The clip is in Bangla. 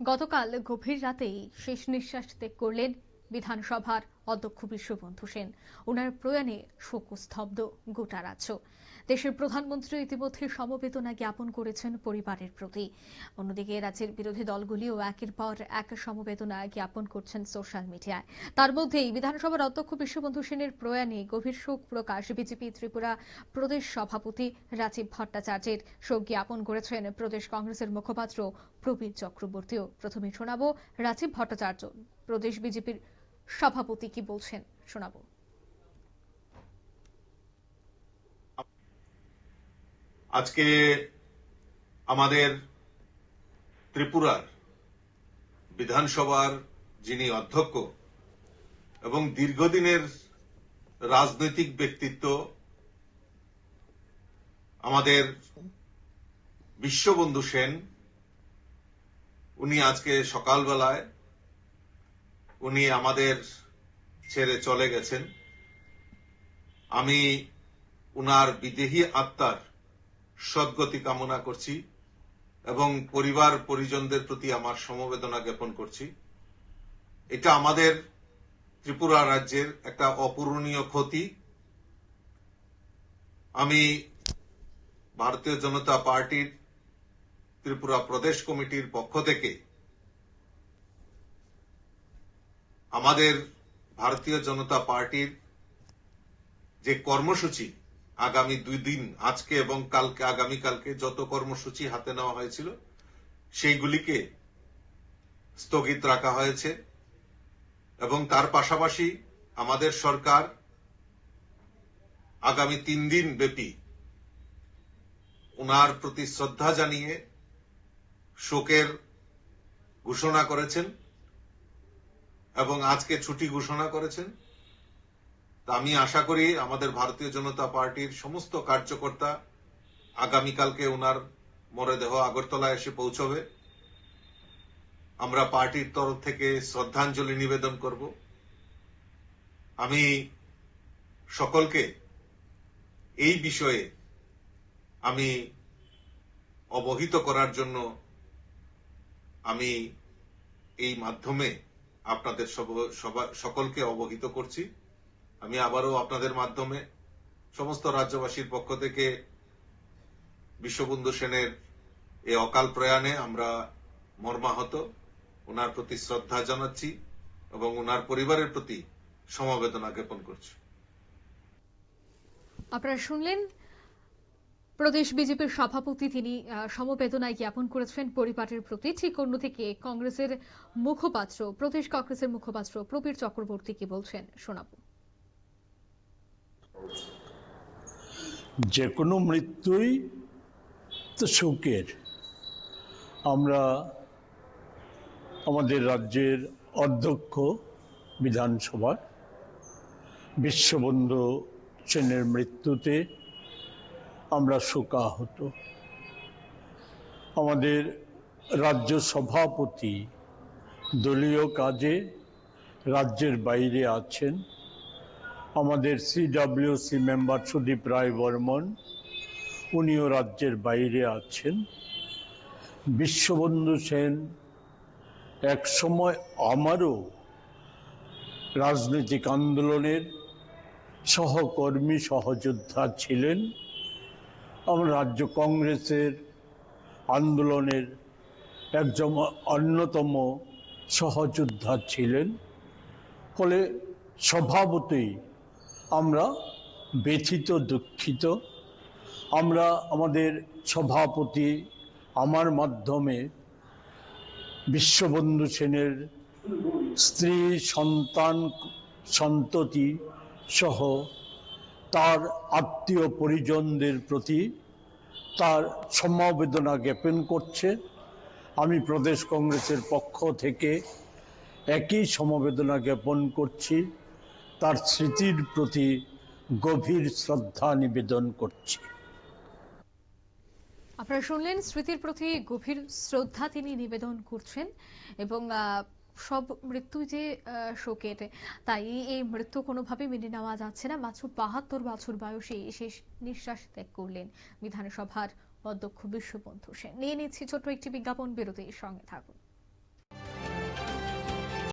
গতকাল গভীর রাতেই শেষ নিঃশ্বাস ত্যাগ করলেন বিধানসভার অধ্যক্ষ বিশ্ববন্ধু সেন। ওনার প্রয়াণে শোকস্তব্ধ গোটা রাজ্য। দেশের প্রধানমন্ত্রী ইতিমধ্যে সমবেদনা জ্ঞাপন করেছেন পরিবারের প্রতি। অন্যদিকে রাজ্যের বিরোধী দলগুলিও একের পর এক সমবেদনা জ্ঞাপন করছেন সোশ্যাল মিডিয়ায়। তার মধ্যেই বিধানসভার অধ্যক্ষ বিশ্ববন্ধু সেনের প্রয়াণে গভীর শোক প্রকাশ বিজেপি ত্রিপুরা প্রদেশ সভাপতি রাজীব ভট্টাচার্যের। শোক জ্ঞাপন করেছেন প্রদেশ কংগ্রেসের মুখপাত্র প্রবীর চক্রবর্তীও। প্রথমে শোনাব রাজীব ভট্টাচার্য। প্রদেশ বিজেপির সভাপতি কি বলছেন শোনাবো। আজকে আমাদের ত্রিপুরার বিধানসভার যিনি অধ্যক্ষ এবং দীর্ঘদিনের রাজনৈতিক ব্যক্তিত্ব, আমাদের বিশ্ববন্ধু সেন, উনি আজকে সকালবেলায় উনি আমাদের ছেড়ে চলে গেছেন। আমি উনার বিদেহী আত্মার সদ্গতি কামনা করছি এবং পরিবার পরিজনদের প্রতি আমার সমবেদনা জ্ঞাপন করছি। এটা আমাদের ত্রিপুরা রাজ্যের একটা অপূরণীয় ক্ষতি। আমি ভারতীয় জনতা পার্টির ত্রিপুরা প্রদেশ কমিটির পক্ষ থেকে আমাদের ভারতীয় জনতা পার্টির যে কর্মসূচি আগামী দুই দিন, আজকে এবং কালকে, আগামীকালকে যত কর্মসূচি হাতে নেওয়া হয়েছিল, সেইগুলিকে স্থগিত রাখা হয়েছে এবং তার পাশাপাশি আমাদের সরকার আগামী তিন দিন ব্যাপী উনার প্রতি শ্রদ্ধা জানিয়ে শোকের ঘোষণা করেছেন। এবং আজকে ছুটি ঘোষণা করেছেন। আমি আশা করি আমাদের ভারতীয় জনতা পার্টির সমস্ত কার্যকর্তা আগামীকালকে ওনার মরদেহ আগরতলা এসে পৌঁছবে। আমরা পার্টির তরফ থেকে শ্রদ্ধাঞ্জলি নিবেদন করব। আমি সকলকে এই বিষয়ে আমি অবহিত করার জন্য আমি এই মাধ্যমে আপনাদের সকলকে অবহিত করছি। আমি আবারও আপনাদের মাধ্যমে সমস্ত রাজ্যবাসীর পক্ষ থেকে বিশ্ববন্ধু সেনের এই অকাল প্রয়াণে আমরা মর্মাহত, ওনার প্রতি শ্রদ্ধা জানাচ্ছি এবং ওনার পরিবারের প্রতি সমবেদনা জ্ঞাপন করছি। আপনারা শুনলেন প্রদেশ বিজেপির সভাপতি তিনি সমবেদনায় জ্ঞাপন করেছেন পরিবারের প্রতি। ঠিক অন্যদিকে কংগ্রেসের মুখপাত্র, প্রদেশ কংগ্রেসের মুখপাত্র প্রবীর চক্রবর্তী কি বলছেন, শোনাবো। যে কোনো মৃত্যুই তো শোকের। আমরা আমাদের রাজ্যের অধ্যক্ষ বিধানসভার বিশ্ববন্ধু সেনের মৃত্যুতে আমরা শোকাহত। আমাদের রাজ্য সভাপতি দলীয় কাজে রাজ্যের বাইরে আছেন। আমাদের সিডাব্লিউসি মেম্বার সুদীপ রায় বর্মন, উনিও রাজ্যের বাইরে আছেন। বিশ্ববন্ধু সেন এক সময় আমারও রাজনৈতিক আন্দোলনের সহকর্মী সহযোদ্ধা ছিলেন। আমার রাজ্য কংগ্রেসের আন্দোলনের একজন অন্যতম সহযোদ্ধা ছিলেন। ফলে স্বভাবতই আমরা ব্যথিত, দুঃখিত। আমরা আমাদের সভাপতি আমার মাধ্যমে বিশ্ববন্ধু সেনের স্ত্রী, সন্তান, সন্ততি সহ তার আত্মীয় পরিজনদের প্রতি তার সমবেদনা জ্ঞাপন করছে। আমি প্রদেশ কংগ্রেসের পক্ষ থেকে একই সমবেদনা জ্ঞাপন করছি। তার স্মৃতির প্রতি গভীর শ্রদ্ধা নিবেদন করছি। আপনারা শুনলেন স্মৃতির প্রতি গভীর শ্রদ্ধা তিনি নিবেদন করছেন এবং সব মৃত্যু যে শোকের তাই এই মৃত্যু কোনোভাবে মেনে নেওয়া যাচ্ছে না। মাত্র বাহাত্তর বছর বয়সে শেষ নিঃশ্বাস ত্যাগ করলেন বিধানসভার অধ্যক্ষ বিশ্ববন্ধু সেন। নিয়ে নিচ্ছি ছোট্ট একটি বিজ্ঞাপন, বিরতির সঙ্গে থাকুন।